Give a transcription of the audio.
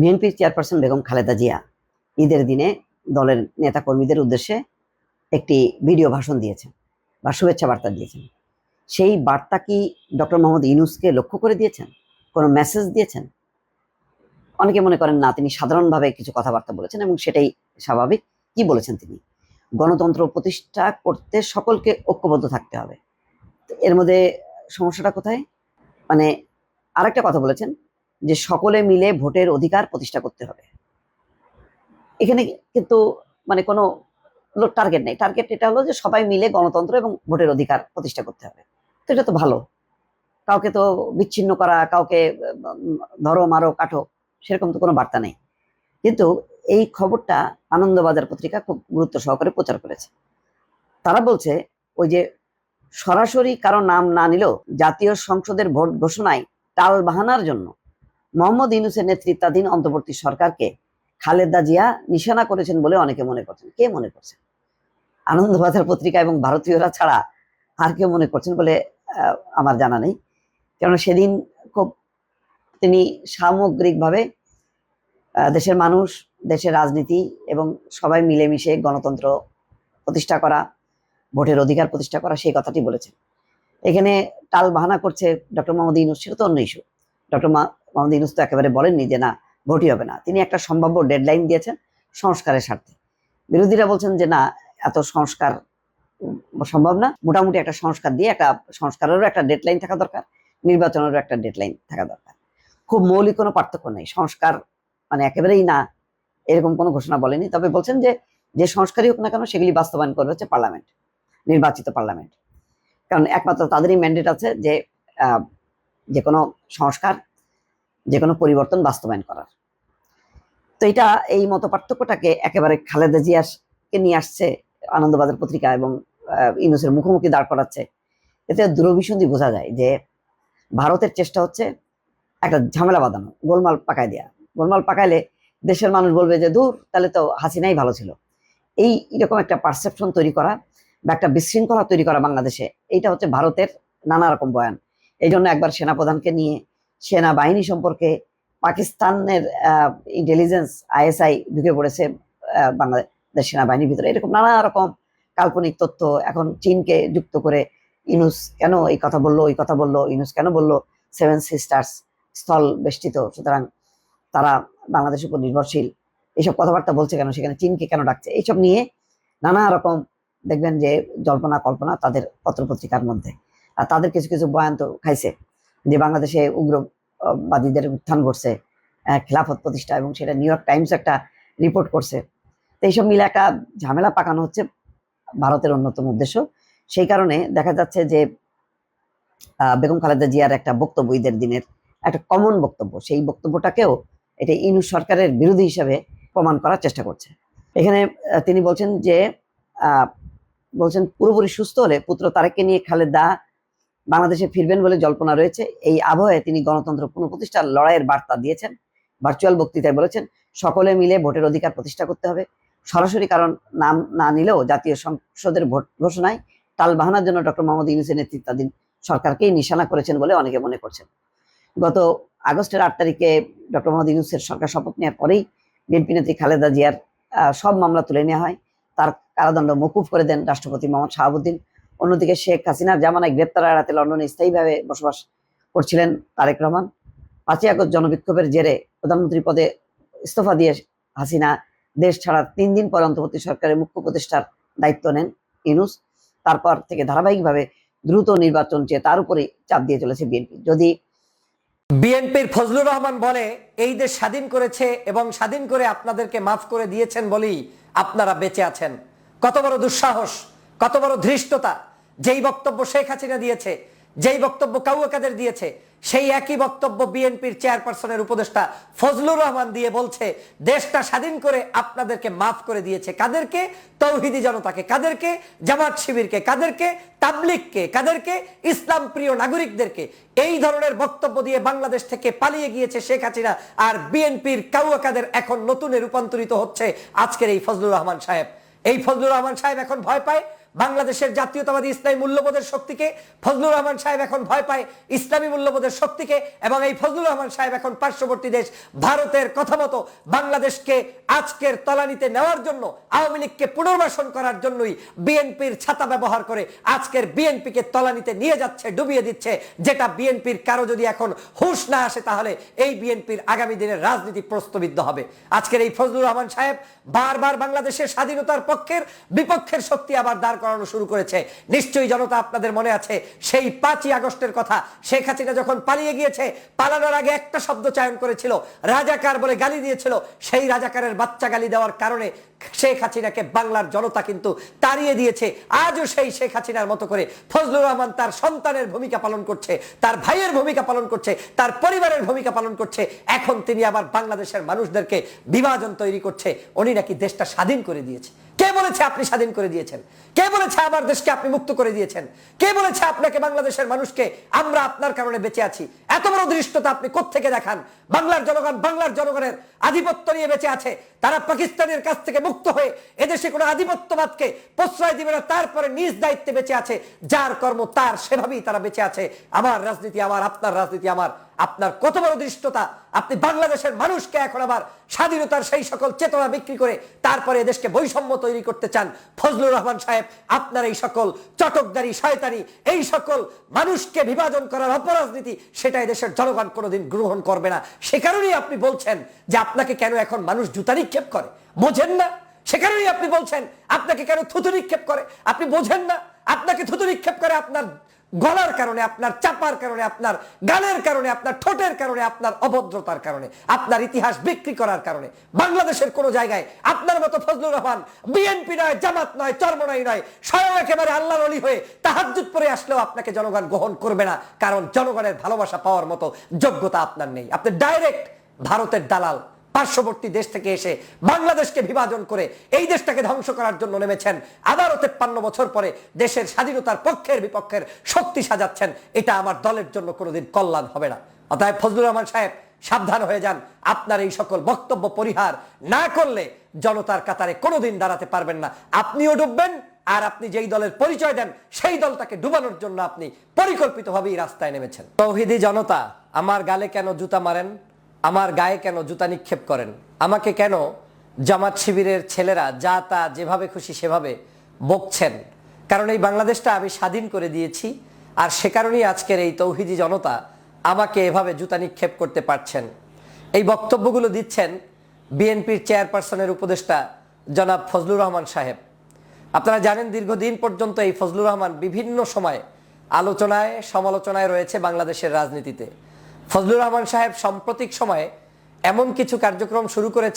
বিএনপির চেয়ারপারসন বেগম খালেদা জিয়া ঈদের দিনে দলের নেতা কর্মীদের উদ্দেশ্যে একটি ভিডিও ভাষণ দিয়েছেন বা শুভেচ্ছা বার্তা দিয়েছেন। সেই বার্তা কি ডক্টর মোহাম্মদ ইউনুসকে লক্ষ্য করে দিয়েছেন? কোনো মেসেজ দিয়েছেন? অনেকে মনে করেন, না, তিনি সাধারণভাবে কিছু কথাবার্তা বলেছেন এবং সেটাই স্বাভাবিক। কি বলেছেন তিনি? গণতন্ত্র প্রতিষ্ঠা করতে সকলকে ঐক্যবদ্ধ থাকতে হবে। এর মধ্যে সমস্যাটা কোথায়? মানে আরেকটা কথা বলেছেন যে সকলে মিলে ভোটের অধিকার প্রতিষ্ঠা করতে হবে। এখানে কিন্তু মানে কোনো টার্গেট নেই। টার্গেট এটা হলো যে সবাই মিলে গণতন্ত্র এবং ভোটের অধিকার প্রতিষ্ঠা করতে হবে। তো এটা তো ভালো। কাউকে তো বিচ্ছিন্ন করা, কাউকে ধরো, মারো, কাটো, সেরকম তো কোনো বার্তা নেই। কিন্তু এই খবরটা আনন্দবাজার পত্রিকা খুব গুরুত্ব সহকারে প্রচার করেছে। তারা বলছে, ওই যে সরাসরি কারও নাম না নিলেও জাতীয় সংসদের ভোট ঘোষণায় টাল বাহানার জন্য মোহাম্মদ ইউনুসের নেতৃত্বাধীন অন্তর্বর্তী সরকারকে খালেদা জিয়া নিশানা করেছেন বলে অনেকে মনে করছেন। কে মনে করছেন আনন্দবাজার পত্রিকা এবং ভারতীয়রা ছাড়া আর কেউ মনে করছেন বলে আমার জানা নেই। কেননা সেদিন খুব তিনি সামগ্রিকভাবে দেশের মানুষ, দেশের রাজনীতি এবং সবাই মিলেমিশে গণতন্ত্র প্রতিষ্ঠা করা ভোটের অধিকার প্রতিষ্ঠা করা সেই কথাটি বলেছেন। এখানে টাল বাহানা করছে ডক্টর মোহাম্মদ ইউনুস, সেটা তো অন্য ইস্যু ডক্টর মোহাম্মদ ইউনুস তো একেবারে বলেননি যে না, ভোটই হবে না। তিনি একটা সম্ভাব্য ডেডলাইন দিয়েছেন সংস্কারের স্বার্থে। বিরোধীরা বলছেন যে না, এত সংস্কার সম্ভব না। মোটামুটি একটা সংস্কার দিয়ে একটা সংস্কারেরও একটা ডেডলাইন থাকা দরকার, নির্বাচনেরও একটা ডেডলাইন থাকা দরকার। খুব মৌলিক কোনো পার্থক্য নেই। সংস্কার মানে একেবারেই না, এরকম কোনো ঘোষণা বলেনি। তবে বলছেন যে যে সংস্কারই হোক না কেন, সেগুলি বাস্তবায়ন করবে হচ্ছে পার্লামেন্ট। নির্বাচিত পার্লামেন্ট। কারণ একমাত্র তাদেরই ম্যান্ডেট আছে যে যে কোনো সংস্কার, যে কোনো পরিবর্তন বাস্তবায়ন করার। তো এটা, এই মত পার্থক্যটাকে একেবারে খালেদা জিয়াকে নিয়ে আসছে আনন্দবাজার পত্রিকা এবং ইউনুসের মুখোমুখি দাঁড় করাচ্ছে। এতে দূরভিসন্ধি বোঝা যায় যে, ভারতের চেষ্টা হচ্ছে একটা ঝামেলা বাঁধানো, গোলমাল পাকায় দেয়া। গোলমাল পাকাইলে দেশের মানুষ বলবে যে, দূর, তাহলে তো হাসিনাই ভালো ছিল। এই এরকম একটা পারসেপশন তৈরি করা বা একটা বিশৃঙ্খলা তৈরি করা বাংলাদেশে, এইটা হচ্ছে ভারতের নানা রকম বয়ান। এই জন্য একবার সেনাপ্রধানকে নিয়ে সেনাবাহিনী সম্পর্কে পাকিস্তানের ইন্টেলিজেন্স আইএসআই ঢুকে পড়েছে বাংলাদেশ সেনাবাহিনীর ভিতরে। এরকম নানা রকম কাল্পনিক তথ্য এখন চীনকে যুক্ত করে ইনুস কেন এই কথা বলল, ওই কথা বলল ইনুস কেন বলল সেভেন সিস্টার্স স্থল বেষ্টিত, সুতরাং তারা বাংলাদেশের উপর নির্ভরশীল। এইসব কথাবার্তা বলছে কেন? সেখানে চীনকে কেন ডাকছে? এইসব নিয়ে নানা রকম দেখবেন যে জল্পনা কল্পনা তাদের পত্রপত্রিকার মধ্যে। আর তাদের কিছু কিছু বয়ান তো খাইছে যে বাংলাদেশে উগ্রবাদীদের উত্থান ঘটছে খেলাফত প্রতিষ্ঠা এবং সেটা নিউ ইয়র্ক টাইমস একটা রিপোর্ট করছে। তো এইসব মিলে একটা ঝামেলা পাকানো হচ্ছে ভারতের অন্যতম উদ্দেশ্য। সেই কারণে দেখা যাচ্ছে যে বেগম খালেদা জিয়ার একটা বক্তব্য ঈদের দিনের, একটা কমন বক্তব্য। সেই বক্তব্যটাকেও এটা ইনু সরকারের বিরোধী হিসাবে প্রমাণ করার চেষ্টা করছে। এখানে তিনি বলছেন যে বলছেন, পুরোপুরি সুস্থ হলে পুত্র তারেককে নিয়ে খালেদা বাংলাদেশে ফিরবেন বলে জল্পনা রয়েছে। এই আবহে তিনি গণতন্ত্র পুনঃপ্রতিষ্ঠার লড়াইয়ের বার্তা দিয়েছেন। ভার্চুয়াল বক্তৃতায় বলেছেন, সকলে মিলে ভোটের অধিকার প্রতিষ্ঠা করতে হবে। সরাসরি কারণ নাম না নিলেও জাতীয় সংসদের ভোট ঘোষণায় টাল বাহানার জন্য ডক্টর মোহাম্মদ ইউনুসের নেতৃত্বাধীন সরকারকেই নিশানা করেছেন বলে অনেকে মনে করছেন। গত আগস্টের আট তারিখে ডক্টর মোহাম্মদ ইউনুসের সরকার শপথ নেওয়ার পরেই বিএনপি নেত্রী খালেদা জিয়ার সব মামলা তুলে নেওয়া হয়। তার কারাদণ্ড মকুফ করে দেন রাষ্ট্রপতি মোহাম্মদ শাহাবুদ্দিন। অন্যদিকে শেখ হাসিনার জামানায় গ্রেপ্তার এড়াতে লন্ডনে স্থায়ীভাবে বসবাস করছিলেন তারেক রহমান। পাঁচই আগস্ট জনবিক্ষোভের জেরে প্রধানমন্ত্রী পদে ইস্তফা দিয়ে হাসিনা দেশ ছাড়ার তিন দিন পর অন্তর্বর্তী সরকারের মুখ্য উপদেষ্টার দায়িত্ব নেন ইউনুস। তারপর থেকে ধারাবাহিকভাবে দ্রুত নির্বাচন চেয়ে তার উপরে চাপ দিয়ে চলেছে বিএনপি। যদি বিএনপির ফজলুর রহমান বলে, এই দেশ স্বাধীন করেছে এবং স্বাধীন করে আপনাদেরকে মাফ করে দিয়েছেন বলেই আপনারা বেঁচে আছেন। কত বড় দুঃসাহস, কত বড় ধৃষ্টতা, যেই বক্তব্য শেখ হাসিনা দিয়েছে যেই বক্তব্য কাউকাদের দিয়েছে, সেই একই বক্তব্য বিএনপির চেয়ারপারসনের উপদেষ্টা ফজলুর রহমান দিয়ে বলছে, দেশটা স্বাধীন করে আপনাদেরকে মাফ করে দিয়েছে কাদেরকে? তৌহিদি জনতাকে কাদেরকে? জামাত শিবিরকে কাদেরকে? তাবলিগকে কাদেরকে? ইসলাম প্রিয় নাগরিকদেরকে? এই ধরনের বক্তব্য দিয়ে বাংলাদেশ থেকে পালিয়ে গিয়েছে শেখ হাসিনা, আর বিএনপির কাউকাদের এখন নতুনে রূপান্তরিত হচ্ছে আজকের এই ফজলুর রহমান সাহেব। এই ফজলুর রহমান সাহেব এখন ভয় পায়? বাংলাদেশের জাতীয়তাবাদী ইসলামী মূল্যবোধের শক্তিকে ফজলুর রহমান সাহেব এখন ভয় পায়, ইসলামী মূল্যবোধের শক্তিকে এবং এই ফজলুর রহমান সাহেব এখন পার্শ্ববর্তী দেশ ভারতের কথা মতো বাংলাদেশকে আজকের তলানিতে নেওয়ার জন্য, আওয়ামী লীগকে পুনর্বাসন করার জন্যই বিএনপির ছাতা ব্যবহার করে আজকের বিএনপিকে তলানিতে নিয়ে যাচ্ছে, ডুবিয়ে দিচ্ছে। যেটা বিএনপির কারও যদি এখন হুঁশ না আসে তাহলে এই বিএনপির আগামী দিনের রাজনীতি প্রস্তবিদ্ধ হবে। আজকের এই ফজলুর রহমান সাহেব বারবার বাংলাদেশের স্বাধীনতার পক্ষের বিপক্ষের শক্তি আবার দাঁড় করানো শুরু করেছে। নিশ্চয়ই জনতা আপনাদের মনে আছে, সেই পাঁচই আগস্টের কথা। শেখ হাসিনা যখন পালিয়ে গিয়েছে, পালানোর আগে একটা শব্দ চয়ন করেছিল, রাজাকার বলে গালি দিয়েছিল। সেই রাজাকারের বাচ্চা গালি দেওয়ার কারণে শেখ হাসিনাকে বাংলার জনতা কিন্তু তাড়িয়ে দিয়েছে। আজও সেই শেখ হাসিনার মতো করে ফজলুর রহমান তার সন্তানের ভূমিকা পালন করছে, তার ভাইয়ের ভূমিকা পালন করছে, তার পরিবারের ভূমিকা পালন করছে। এখন তিনি আবার বাংলাদেশের মানুষদেরকে বিভাজন তৈরি করছে। উনি নাকি দেশটা স্বাধীন করে দিয়েছে। কে বলেছে আপনি স্বাধীন করে দিয়েছেন? কে বলেছে আমার দেশকে আপনি মুক্ত করে দিয়েছেন? কে বলেছে আপনাকে বাংলাদেশের মানুষকে আমরা আপনার কারণে বেঁচে আছি? এত বড় দৃষ্টতা আপনি কোত্থেকে দেখান? বাংলার জনগণ বাংলার জনগণের আধিপত্য নিয়ে বেঁচে আছে। তারা পাকিস্তানের কাছ থেকে মুক্ত হয়ে এদেশে কোনো আধিপত্যবাদকে প্রশ্রয় দিবে না, তারপরে নিজ দায়িত্বে বেঁচে আছে। যার কর্ম তার, সেভাবেই তারা বেঁচে আছে। আমার রাজনীতি আমার, আপনার রাজনীতি আমার। আপনার কত বড় দৃষ্টতা? আপনি বাংলাদেশের মানুষকে এখন আবার স্বাধীনতার সেই সকল চেতনা বিক্রি করে তারপরে দেশকে বৈষম্য তৈরি করতে চান। ফজলুর রহমান সাহেব, আপনার এই সকল চটকদারি, শয়তানি, এই সকল মানুষকে বিভাজন করার অপরাজনীতি সেটাই দেশের জনগণ কোনোদিন গ্রহণ করবে না। সে কারণেই আপনি বলছেন যে আপনাকে কেন এখন মানুষ জুতা নিক্ষেপ করে? বোঝেন না। সে কারণেই আপনি বলছেন, আপনাকে কেন থুতু নিক্ষেপ করে? আপনি বোঝেন না। আপনাকে থুতু নিক্ষেপ করে আপনার গলার কারণে আপনার, চাপার কারণে আপনার, গানের কারণে আপনার, ঠোঁটের কারণে আপনার, অভদ্রতার কারণে, আপনার ইতিহাস বিক্রি করার কারণে। বাংলাদেশের কোন জায়গায় আপনার মতো ফজলুর রহমান বিএনপি নয়, জামাত নয়, চর্মনাই নয়, স্বয়ং একেবারে আল্লাহর অলি হয়ে তাহাজুদ পরে আসলেও আপনাকে জনগণ গ্রহণ করবে না, কারণ জনগণের ভালোবাসা পাওয়ার মতো যোগ্যতা আপনার নেই। আপনি ডাইরেক্ট ভারতের দালাল পার্শ্ববর্তী দেশ থেকে এসে বাংলাদেশকে বিভাজন করে এই দেশটাকে ধ্বংস করার জন্য নেমেছেন। আবারও তেপ্পান্ন বছর পরে দেশের স্বাধীনতার পক্ষের বিপক্ষের শক্তি সাজাচ্ছেন। এটা আমার দলের জন্য কোনোদিন কল্যাণ হবে না। অতএব ফজলুর রহমান সাহেব, সাবধান হয়ে যান। আপনার এই সকল বক্তব্য পরিহার না করলে জনতার কাতারে কোনোদিন দাঁড়াতে পারবেন না। আপনিও ডুববেন, আর আপনি যেই দলের পরিচয় দেন, সেই দলটাকে ডুবানোর জন্য আপনি পরিকল্পিতভাবেই রাস্তায় নেমেছেন। তৌহিদি জনতা, আমার গালে কেন জুতা মারেন? আমার গায়ে কেন জুতা নিক্ষেপ করেন? আমাকে কেন জামাত শিবিরের ছেলেরা যা তা যেভাবে খুশি সেভাবে বকছেন? কারণ এই বাংলাদেশটা আমি স্বাধীন করে দিয়েছি, আর সে কারণেই আজকের এই তৌহিদি জনতা আমাকে এভাবে জুতা নিক্ষেপ করতে পারছেন। এই বক্তব্যগুলো দিচ্ছেন বিএনপির চেয়ারপারসনের উপদেষ্টা জনাব ফজলুর রহমান সাহেব। আপনারা জানেন দীর্ঘদিন পর্যন্ত এই ফজলুর রহমান বিভিন্ন সময় আলোচনায়, সমালোচনায় রয়েছে বাংলাদেশের রাজনীতিতে। ফজলুর রহমান সাহেব সাম্প্রতিক সময়ে এমন কিছু কার্যক্রম শুরু করেছে